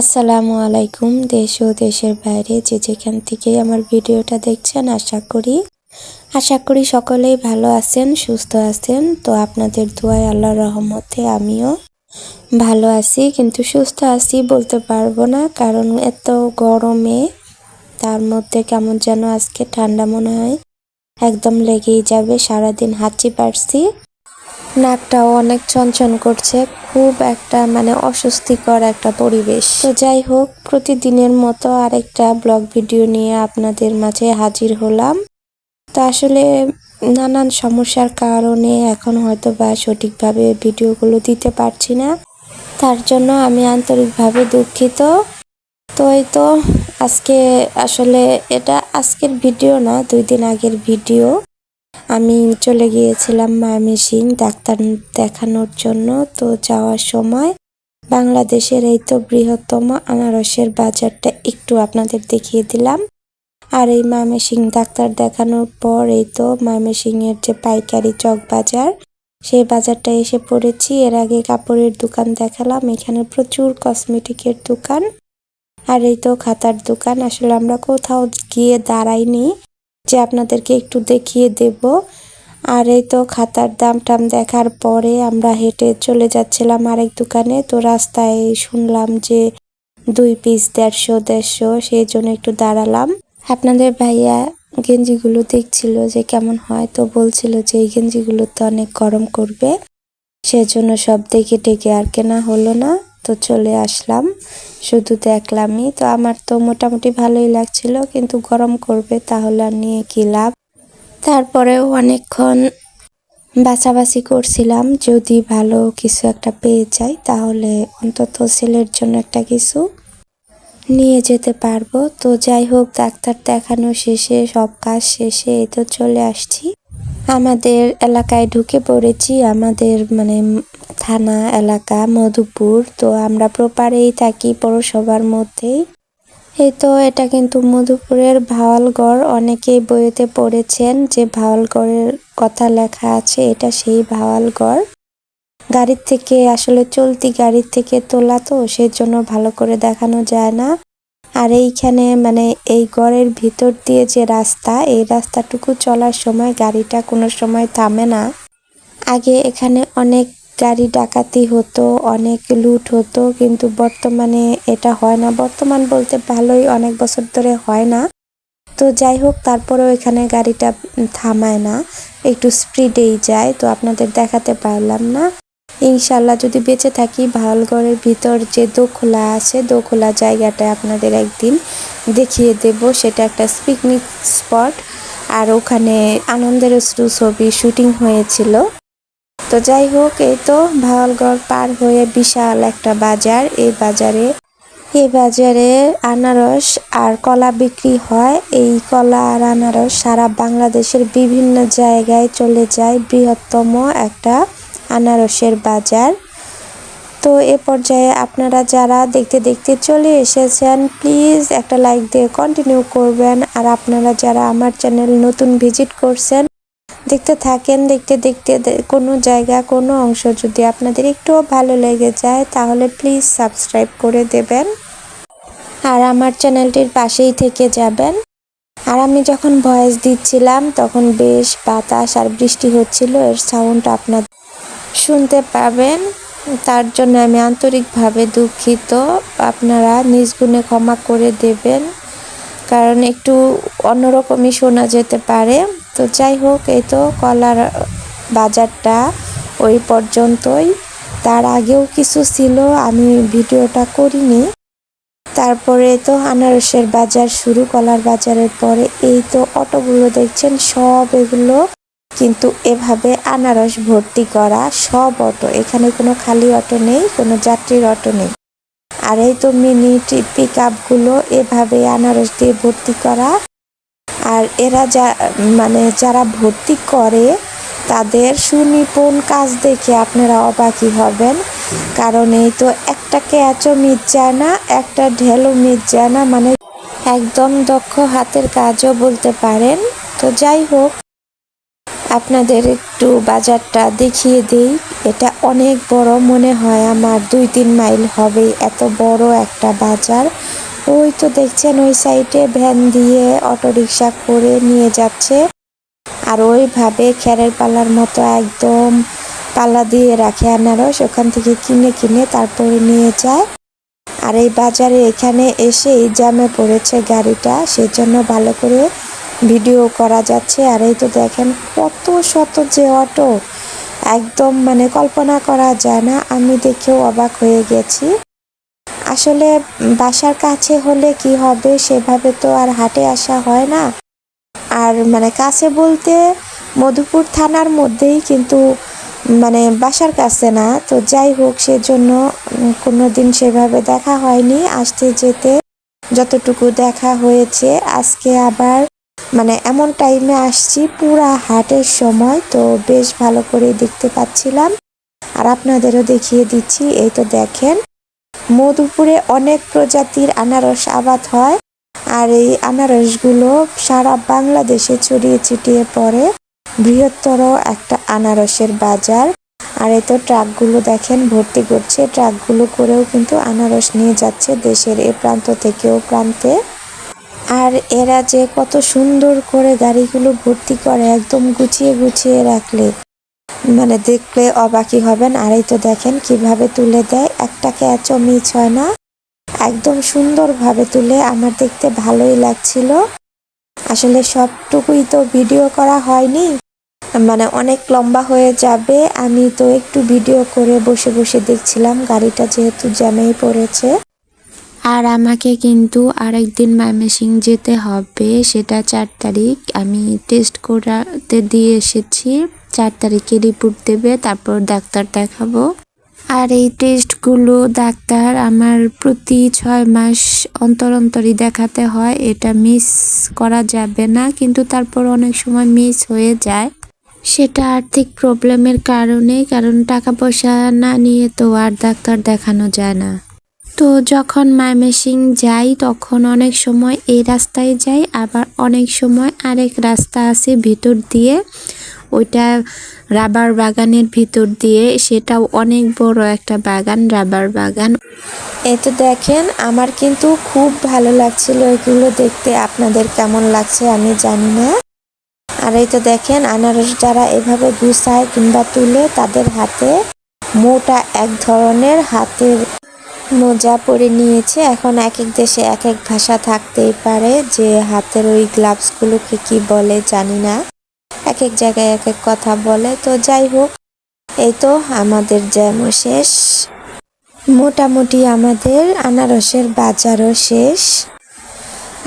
আসসালামু আলাইকুম, দেশ ও দেশের বাইরে যে যেখান থেকে আমার ভিডিওটা দেখছেন, আশা করি আশা করি সকলেই ভালো আছেন, সুস্থ আছেন। তো আপনাদের দোয়ায় আল্লাহর রহমতে আমিও ভালো আছি, কিন্তু সুস্থ আছি বলতে পারব না, কারণ এত গরমে তার মধ্যে কেমন যেন আজকে ঠান্ডা মনে হয়, একদম লেগেই যাবে, সারাদিন হাঁচি পারছি নাকটাও অনেক চনচন করছে, খুব একটা মানে অস্বস্তিকর একটা পরিবেশ। তো যাই হোক, প্রতিদিনের মতো আরেকটা ব্লগ ভিডিও নিয়ে আপনাদের মাঝে হাজির হলাম। তো আসলে নানান সমস্যার কারণে এখন হয়তো বা সঠিকভাবে ভিডিওগুলো দিতে পারছি না। তার জন্য আমি আন্তরিকভাবে দুঃখিত। তো এই তো আজকে আসলে এটা আজকের ভিডিও না, দুই দিন আগের ভিডিও। আমি চলে গিয়েছিলাম ময়মনসিং ডাক্তার দেখানোর জন্য। তো যাওয়ার সময় বাংলাদেশের এই তো বৃহত্তম আনারসের বাজারটা একটু আপনাদের দেখিয়ে দিলাম। আর এই ময়মনসিং ডাক্তার দেখানোর পর এই তো ময়মনসিং এর যে পাইকারি চক বাজার, সেই বাজারটা এসে পড়েছি। এর আগে কাপড়ের দোকান দেখালাম, এখানে প্রচুর কসমেটিকের দোকান। আর এই তো খাতার দোকান, আসলে আমরা কোথাও গিয়ে দাঁড়াইনি। যে আপনাদেরকে একটু দেখিয়ে দেব। আর এই তো খাতার দাম টাম দেখার পরে আমরা হেঁটে চলে যাচ্ছিলাম আরেক দোকানে। তো রাস্তায় শুনলাম যে দুই পিস দেড়শো দেড়শো, সেই জন্য একটু দাঁড়ালাম। আপনাদের ভাইয়া গেঞ্জিগুলো দেখছিল যে কেমন হয়, তো বলছিল যে এই গেঞ্জিগুলো তো অনেক গরম করবে। সেজন্য সব দেখে টেকে আর কেনা হলো না। তো চলে আসলাম। শুধু দেখলামই। তো আমার তো মোটামুটি ভালোই লাগছিল, কিন্তু গরম করবে তাহলে আর নিয়ে কি লাভ? তারপরেও অনেকক্ষণ বাছাবাছি করছিলাম, যদি ভালো কিছু একটা পেয়ে যাই তাহলে অন্তত ছেলের জন্য একটা কিছু নিয়ে যেতে পারব। তো যাই হোক, ডাক্তার দেখানো শেষে, সব কাজ শেষে তো চলে আসছি। আমাদের এলাকায় ঢুকে পড়েছি। আমাদের মানে থানা এলাকা মধুপুর। তো আমরা প্রপারেই থাকি পৌরসভার মধ্যেই। এই তো এটা কিন্তু মধুপুরের ভাওয়ালগড়। অনেকেই বইতে পড়েছেন যে ভাওয়ালগড়ের কথা লেখা আছে, এটা সেই ভাওয়ালগড়। গাড়ির থেকে, আসলে চলতি গাড়ির থেকে তোলা তো সেই জন্য ভালো করে দেখানো যায় না। আর এইখানে মানে এই গড়ের ভিতর দিয়ে যে রাস্তা, এই রাস্তাটুকু চলার সময় গাড়িটা কোনো সময় থামে না। আগে এখানে অনেক গাড়ি ডাকাতি হতো, অনেক লুট হতো, কিন্তু বর্তমানে এটা হয় না। বর্তমান বলতে ভালোই অনেক বছর ধরে হয় না। তো যাই হোক, তারপরেও এখানে গাড়িটা থামায় না। একটু স্পিডেই যায়, তো আপনাদের দেখাতে পারলাম না। ইনশাল্লাহ যদি বেঁচে থাকি, ভালগড়ের ভিতর যে দোখলা আছে, দোখলা জায়গাটা আপনাদের একদিন দেখিয়ে দেব। সেটা একটা পিকনিক স্পট আর ওখানে আনন্দের ছবি শুটিং হয়েছিল। তো যাই হোক, এই তো ভাওয়ালগড় পার হয়ে বিশাল একটা বাজার। এই বাজারে এই বাজারে আনারস আর কলা বিক্রি হয়। এই কলা আর আনারস সারা বাংলাদেশের বিভিন্ন জায়গায় চলে যায়। বৃহত্তম একটা আনারসের বাজার। তো এ পর্যায়ে আপনারা যারা দেখতে দেখতে চলে এসেছেন প্লিজ একটা লাইক দিয়ে কন্টিনিউ করবেন। আর আপনারা যারা আমার চ্যানেল নতুন ভিজিট করছেন, দেখতে থাকেন, দেখতে দেখতে কোনো জায়গা, কোনো অংশ যদি আপনাদের একটুও ভালো লেগে যায়, তাহলে প্লিজ সাবস্ক্রাইব করে দেবেন। আর আমার চ্যানেলটির পাশেই থেকে যাবেন। আর আমি যখন ভয়েস দিচ্ছিলাম, তখন বেশ বাতাস আর বৃষ্টি হচ্ছিল, এর সাউন্ড আপনার শুনতে পাবেন। তার জন্য আমি আন্তরিকভাবে দুঃখিত। আপনারা নিজ গুণে ক্ষমা করে দেবেন। কারণ একটু অন্যরকমই শোনা যেতে পারে। তো যাই হোক, এই তো কলার বাজারটা ওই পর্যন্তই। তার আগেও কিছু ছিল, আমি ভিডিওটা করিনি। তারপরে তো আনারসের বাজার শুরু, কলার বাজারের পরে এই তো অটোগুলো দেখছেন, সব এগুলো কিন্তু এভাবে আনারস ভর্তি করা সব অটো। এখানে কোনো খালি অটো নেই, কোনো যাত্রীর অটো নেই। আর এই তো মিনি পিক আপগুলো এভাবে আনারস দিয়ে ভর্তি করা। আর এরা যা মানে যারা ভর্তি করে, তাদের সুনিপুণ কাজ দেখে আপনারা অবাকই হবেন। কারণ এই তো একটা ক্যাচও মিট যায় না একটা ঢেলও মিট যায় না মানে একদম দক্ষ হাতের কাজও বলতে পারেন। তো যাই হোক আপনাদের একটু বাজারটা দেখিয়ে দিই। এটা অনেক বড় মনে হয়, আমার দুই তিন মাইল হবে। এত বড় একটা বাজার। ওই তো দেখছেন, ওই সাইডে ভ্যান দিয়ে অটোরিকশা করে নিয়ে যাচ্ছে। আর ওইভাবে খেরের পাল্লার মতো একদম পাল্লা দিয়ে রাখে আনারস, ওখান থেকে কিনে কিনে তারপরে নিয়ে যায়। আর এই বাজারে এখানে এসেই জ্যামে পড়েছে গাড়িটা, সেজন্য ভালো করে ভিডিও করা যাচ্ছে। আর এই তো দেখেন কত শত যে অটো একদম মানে কল্পনা করা যায় না। আমি দেখেও অবাক হয়ে গেছি। আসলে বাসার কাছে হলে কি হবে সেভাবে তো আর হাটে আসা হয় না। আর মানে কাছে বলতে মধুপুর থানার মধ্যেই কিন্তু মানে বাসার কাছে না। তো যাই হোক, সেজন্য কোনো দিন সেভাবে দেখা হয়নি। আসতে যেতে যতটুকু দেখা হয়েছে। আজকে আবার মানে এমন টাইমে আসছি, পুরা হাটের সময়, তো বেশ ভালো করে দেখতে পাচ্ছিলাম। আর আপনাদেরও দেখিয়ে দিচ্ছি, এই তো দেখেন। মধুপুরে অনেক প্রজাতির আনারস আবাদ হয়, আর এই আনারসগুলো সারা বাংলাদেশে ছড়িয়ে ছিটিয়ে পড়ে। বৃহত্তর একটা আনারসের বাজার। আর এই তো ট্রাকগুলো দেখেন, ভর্তি করছে। ট্রাকগুলো করেও কিন্তু আনারস নিয়ে যাচ্ছে দেশের এ প্রান্ত থেকে ও প্রান্তে। আর এরা যে কত সুন্দর করে গাড়িগুলো ভর্তি করে, একদম গুছিয়ে গুছিয়ে রাখলে। মানে দেখলে অবাকি হবেন। আর এই তো দেখেন কীভাবে তুলে দেয়। একটা ক্যাচও মিস হয় না? একদম সুন্দরভাবে তুলে। আমার দেখতে ভালোই লাগছিল। আসলে সবটুকুই তো ভিডিও করা হয়নি। মানে অনেক লম্বা হয়ে যাবে। আমি তো একটু ভিডিও করে বসে বসে দেখছিলাম। গাড়িটা যেহেতু জ্যামেই পড়েছে। আর আমাকে কিন্তু আরেকদিন ময়মনসিং যেতে হবে, সেটা চার তারিখ। আমি টেস্ট করাতে দিয়ে এসেছি, চার তারিখে রিপোর্ট দেবে, তারপর ডাক্তার দেখাবো। আর এই টেস্টগুলো ডাক্তার আমার প্রতি ছয় মাস অন্তর অন্তরই দেখাতে হয়, এটা মিস করা যাবে না, কিন্তু তারপর অনেক সময় মিস হয়ে যায়। সেটা আর্থিক প্রবলেমের কারণে, কারণ টাকা পয়সা না নিয়ে তো আর ডাক্তার দেখানো যায় না। তো যখন মাইমেসিং যাই, তখন অনেক সময় এই রাস্তায় যাই, আবার অনেক সময় আরেক রাস্তা আছে ভিতর দিয়ে। ওইটা রাবার বাগানের ভিতর দিয়ে, সেটাও অনেক বড় একটা বাগান, রাবার বাগান। এই তো দেখেন, আমার কিন্তু খুব ভালো লাগছিল এগুলো দেখতে। আপনাদের কেমন লাগছে আমি জানি না। আর এই তো দেখেন, আনারস যারা এভাবে গুছায় কিংবা তুলে তাদের হাতে, মোটা এক ধরনের হাতের মোজা পরে নিয়েছে। এখন এক এক দেশে এক এক ভাষা থাকতেই পারে যে হাতের ওই গ্লাভসগুলোকে কি বলে জানি না। এক এক জায়গায় এক এক কথা বলে। তো যাই হোক, এই তো আমাদের জ্যামও শেষ। মোটামুটি আমাদের আনারসের বাজারও শেষ।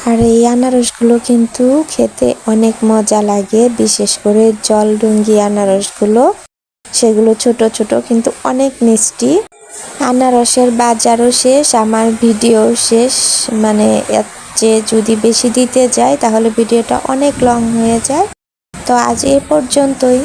আর এই আনারসগুলো কিন্তু খেতে অনেক মজা লাগে। বিশেষ করে জলডুঙ্গি আনারসগুলো, সেগুলো ছোট ছোট কিন্তু অনেক মিষ্টি। আনারসের বাজারও শেষ, আমার ভিডিও শেষ। মানে যে যদি বেশি দিতে যায়, তাহলে ভিডিওটা অনেক লং হয়ে যায়। তো আজ এ পর্যন্তই।